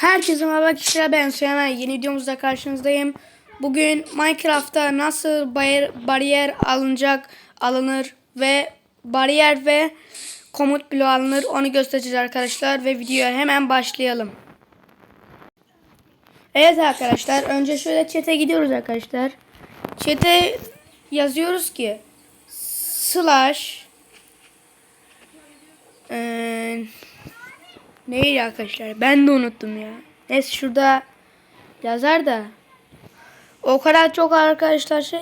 Herkese merhaba kişiler ben Süleyman. Yeni videomuzda karşınızdayım. Bugün Minecraft'ta nasıl bariyer, bariyer alınacak, alınır ve bariyer ve komut bloğu alınır onu göstereceğiz arkadaşlar ve videoya hemen başlayalım. Evet arkadaşlar önce şöyle chat'e gidiyoruz arkadaşlar. Chat'e yazıyoruz ki slash eee Neydi arkadaşlar? Ben de unuttum ya. Neyse şurada yazar da. O kadar çok arkadaşlar şey.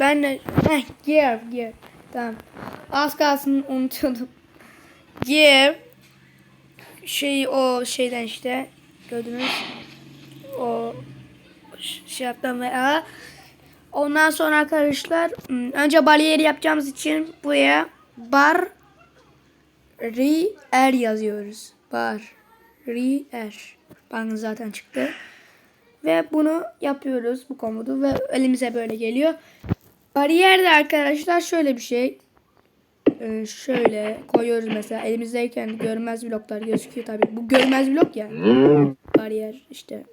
Ben de heh, give give. Tamam. Az kalsın unutuyordum. Give şey o şeyden işte gördünüz. O şey yaptım ve a. Ondan sonra arkadaşlar önce bariyeri yapacağımız için buraya bar Ri er yazıyoruz. Bar. Ri er. Bakın zaten çıktı. Ve bunu yapıyoruz bu komutu ve elimize böyle geliyor. Bariyer de arkadaşlar şöyle bir şey. Ee, şöyle koyuyoruz mesela elimizdeyken görmez bloklar gözüküyor tabii. Bu görmez blok ya. Bariyer işte.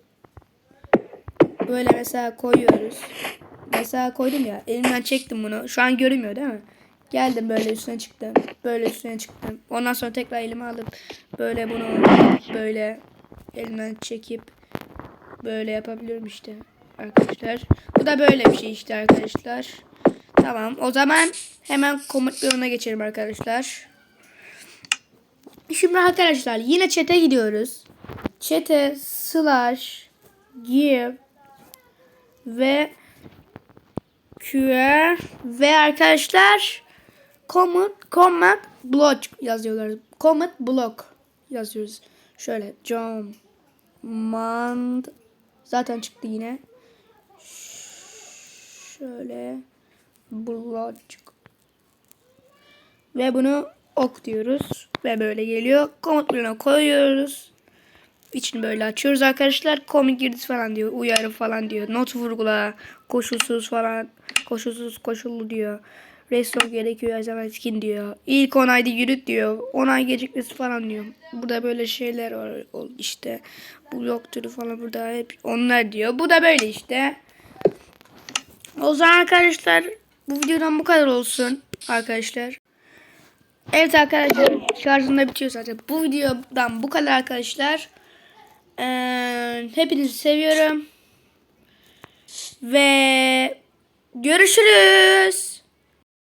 Böyle mesela koyuyoruz. Mesela koydum ya elimden çektim bunu. Şu an görünmüyor değil mi? Geldim böyle üstüne çıktım. Böyle üstüne çıktım. Ondan sonra tekrar elime alıp böyle bunu böyle elimden çekip böyle yapabiliyorum işte arkadaşlar. Bu da böyle bir şey işte arkadaşlar. Tamam o zaman hemen komut yoluna geçelim arkadaşlar. Şimdi arkadaşlar yine chat'e gidiyoruz. Chat'e slash give ve QR ve arkadaşlar comment comment block yazıyorlar. Comment block yazıyoruz. Şöyle command zaten çıktı yine. Şöyle block ve bunu ok diyoruz ve böyle geliyor. Komut bloğuna koyuyoruz. İçini böyle açıyoruz arkadaşlar. Komik girdisi falan diyor. Uyarı falan diyor. Not vurgula. Koşulsuz falan. Koşulsuz koşullu diyor. Restore gerekiyor her zaman skin diyor. İlk onayda yürüt diyor. Onay gecikmesi falan diyor. Burada böyle şeyler var işte. Blok türü falan burada hep onlar diyor. Bu da böyle işte. O zaman arkadaşlar bu videodan bu kadar olsun arkadaşlar. Evet arkadaşlar şarjım da bitiyor zaten. Bu videodan bu kadar arkadaşlar. Ee, hepinizi seviyorum. Ve görüşürüz.